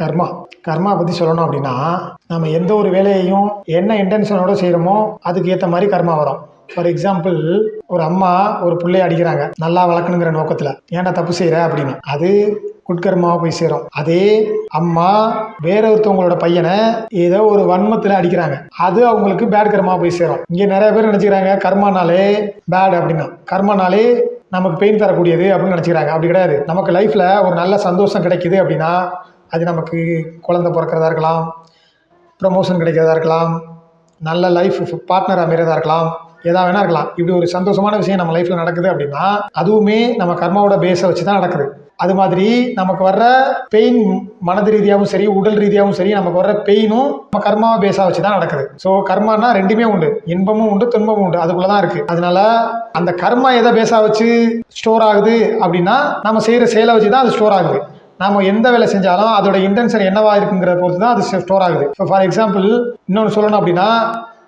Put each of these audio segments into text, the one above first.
கர்மா. கர்மா பற்றி சொல்லணும் அப்படின்னா நம்ம எந்த ஒரு வேலையையும் என்ன இன்டென்ஷனோட செய்கிறோமோ அதுக்கு ஏற்ற மாதிரி கர்மா வரும். ஃபார் எக்ஸாம்பிள் ஒரு அம்மா ஒரு பிள்ளைய அடிக்கிறாங்க. நல்லா வளர்க்கணுங்கிற நோக்கத்தில். ஏன்டா தப்பு செய்கிற அப்படின்னு. அது குட்கர்மாவை போய் சேரும். அதே அம்மா வேற ஒருத்தவங்களோட பையனை ஏதோ ஒரு வன்மத்தில் அடிக்கிறாங்க. அது அவங்களுக்கு பேட் கர்மா போய் சேரும். இங்கே நிறைய பேர் நினச்சிக்கிறாங்க கர்மானாலே பேட் அப்படின்னா. கர்மானாலே நமக்கு பெயின் தரக்கூடியது அப்படின்னு நினச்சிக்கிறாங்க. அப்படி கிடையாது. நமக்கு லைஃப்பில் ஒரு நல்ல சந்தோஷம் கிடைக்குது அப்படின்னா அது நமக்கு குழந்தை பிறக்கிறதா இருக்கலாம் ப்ரமோஷன் கிடைக்கிறதா இருக்கலாம் நல்ல லைஃப் பார்ட்னர் அமைகிறதா இருக்கலாம் எதா வேணா இருக்கலாம். இப்படி ஒரு சந்தோஷமான விஷயம் நம்ம லைஃப்பில் நடக்குது அப்படின்னா அதுவுமே நம்ம கர்மாவோட பேஸை வச்சு தான் நடக்குது. அது மாதிரி நமக்கு வர்ற பெயின் மனது ரீதியாகவும் சரி உடல் ரீதியாகவும் சரி நமக்கு வர்ற பெயினும் நம்ம கர்மாவை பேஸாக வச்சு தான் நடக்குது. ஸோ கர்மானா ரெண்டுமே உண்டு. இன்பமும் உண்டு துன்பமும் உண்டு. அதுக்குள்ள தான் இருக்குது அதனால அந்த கர்மா எதை பேஸாக வச்சு ஸ்டோர் ஆகுது அப்படின்னா நம்ம செய்கிற செயலை வச்சு தான் அது ஸ்டோர் ஆகுது. நாம எந்த வேலை செஞ்சாலும் அதோட இன்டென்ஷன் என்னவா இருக்குங்கிற பொறுத்து தான் அது ஸ்டோர் ஆகுது. இப்போ ஃபார் எக்ஸாம்பிள் இன்னொன்று சொல்லணும் அப்படின்னா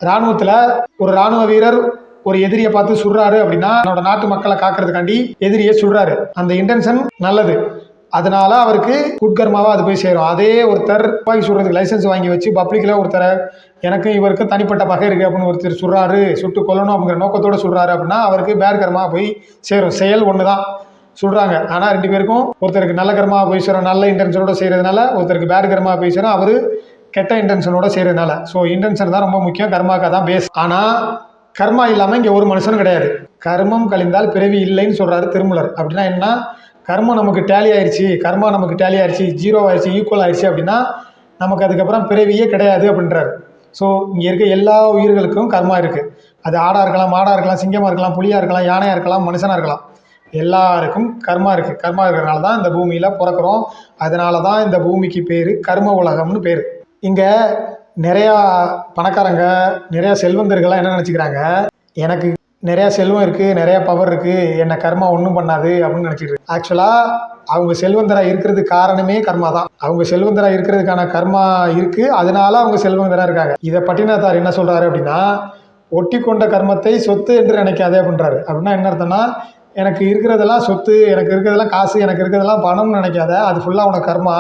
ராணுவத்தில் ஒரு ராணுவ வீரர் ஒரு எதிரியை பார்த்து சுடுறாரு அப்படின்னா என்னோட நாட்டு மக்களை காக்கிறதுக்காண்டி எதிரியை சுடுறாரு. அந்த இன்டென்ஷன் நல்லது. அதனால அவருக்கு குட்கர்மாவா அது போய் சேரும். அதே ஒருத்தர் துப்பாக்கி சுடுறதுக்கு லைசன்ஸ் வாங்கி வச்சு பப்ளிக்கில் ஒருத்தர் எனக்கும் இவருக்கும் தனிப்பட்ட பகை இருக்குது அப்படின்னு ஒருத்தர் சுடுறாரு சுட்டு கொல்லணும் அப்படிங்கிற நோக்கத்தோட சுடுறாரு அப்படின்னா அவருக்கு பேர்கர்மா போய் சேரும். செயல் ஒன்று தான் சொல்கிறாங்க ஆனால் ரெண்டு பேருக்கும் ஒருத்தருக்கு நல்ல கர்மா போய் சேரும் நல்ல இன்டென்ஷனோட செய்கிறதுனால ஒருத்தருக்கு பேட் கர்மா போய் சேரும் அவர் கெட்ட இன்டென்ஷனோட செய்கிறதுனால ஸோ இன்டென்ஷன் தான் ரொம்ப முக்கியம் கர்மாக்கா தான் பேஸ் ஆனால் கர்மா இல்லாமல் இங்கே ஒரு மனுஷனும் கிடையாது. கர்மம் கழிந்தால் பிறவி இல்லைன்னு சொல்கிறாரு திருமலர். அப்படின்னா என்ன கர்மம் நமக்கு டேலி ஆயிடுச்சு கர்மா நமக்கு டேலி ஆயிடுச்சு ஜீரோ ஆயிடுச்சு ஈக்குவல் ஆயிடுச்சு அப்படின்னா நமக்கு அதுக்கப்புறம் பிறவியே கிடையாது அப்படின்றாரு. ஸோ இங்கே இருக்க எல்லா உயிர்களுக்கும் கர்மா இருக்குது அது ஆடாக இருக்கலாம் மாடாக இருக்கலாம் சிங்கமாக இருக்கலாம் புலியாக இருக்கலாம் யானையாக இருக்கலாம் மனுஷனாக இருக்கலாம். எல்லாருக்கும் கர்மா இருக்குது கர்மா இருக்கிறனால தான் இந்த பூமியில் பிறக்கிறோம். அதனால தான் இந்த பூமிக்கு பேர் கர்ம உலகம்னு பேர். இங்கே நிறையா பணக்காரங்க நிறையா செல்வந்தர்கள்லாம் என்ன நினச்சிக்கிறாங்க? எனக்கு நிறையா செல்வம் இருக்குது நிறையா பவர் இருக்குது என்னை கர்மா ஒன்றும் பண்ணாது அப்படின்னு நினச்சிட்டு ஆக்சுவலாக அவங்க செல்வந்தராக இருக்கிறதுக்கு காரணமே கர்மா தான். அவங்க செல்வந்தராக இருக்கிறதுக்கான கர்மா இருக்குது அதனால அவங்க செல்வந்தராக இருக்காங்க. இதை பட்டினத்தார் என்ன சொல்கிறாரு அப்படின்னா ஒட்டி கொண்ட கர்மத்தை சொத்து என்று நினைக்காதே அப்படின்றாரு. அப்படின்னா என்ன அர்த்தம்னா எனக்கு இருக்கிறதெல்லாம் சொத்து எனக்கு இருக்கிறதெல்லாம் காசு எனக்கு இருக்கிறதெல்லாம் பணம்னு நினைக்காத. அது ஃபுல்லாக உனக்கு கர்மா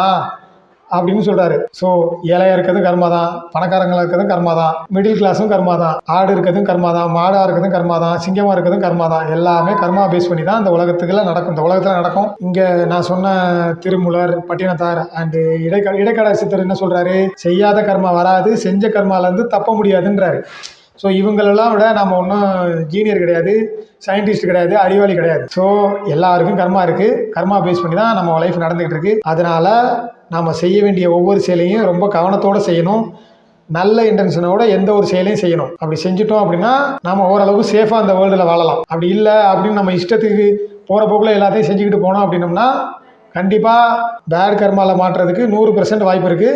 அப்படின்னு சொல்கிறாரு ஸோ ஏழையாக இருக்கிறதும் கர்மா தான் பணக்காரங்களாக இருக்கிறதும் கர்மா தான் மிடில் கிளாஸும் கர்மா தான் ஆடு இருக்கிறதும் கர்மா தான் மாடாக இருக்கிறதும் கர்மா தான் சிங்கமாக இருக்கிறதும் கர்மா தான். எல்லாமே கர்மா பேஸ் பண்ணி தான் இந்த உலகத்துக்குலாம் நடக்கும். இந்த உலகத்தில் நடக்கும். இங்கே நான் சொன்ன திருமுலர் பட்டினத்தார் அண்டு இடைக்க இடைக்கால சித்தர் என்ன சொல்கிறாரு செய்யாத கர்மா வராது செஞ்ச கர்மாலேருந்து தப்ப முடியாதுன்றாரு. ஸோ இவங்களெல்லாம் விட நம்ம ஒன்றும் ஜீனியர் கிடையாது சயின்டிஸ்ட் கிடையாது அறிவாளி கிடையாது. ஸோ எல்லாருக்கும் கர்மா இருக்குது கர்மா பேஸ் பண்ணி தான் நம்ம லைஃப் நடந்துகிட்டு இருக்கு. அதனால் நாம் செய்ய வேண்டிய ஒவ்வொரு செயலையும் ரொம்ப கவனத்தோடு செய்யணும். நல்ல இன்டென்ஷனோட எந்த ஒரு செயலையும் செய்யணும். அப்படி செஞ்சுட்டோம் அப்படின்னா நம்ம ஓரளவுக்கு சேஃபாக அந்த வேர்ல்டில் வாழலாம். அப்படி இல்லை அப்படின்னு நம்ம இஷ்டத்துக்கு போகிற போக்கில் எல்லாத்தையும் செஞ்சுக்கிட்டு போனோம் அப்படின்னம்னா கண்டிப்பாக பேட் கர்மாவில் மாட்டுறதுக்கு நூறு பெர்சன்ட் வாய்ப்பு இருக்குது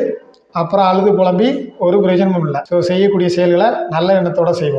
அப்புறம் அழுது புலம்பி ஒரு பிரயோஜனமும் இல்லை. ஸோ செய்யக்கூடிய செயல்களை நல்ல எண்ணத்தோட செய்வோம்.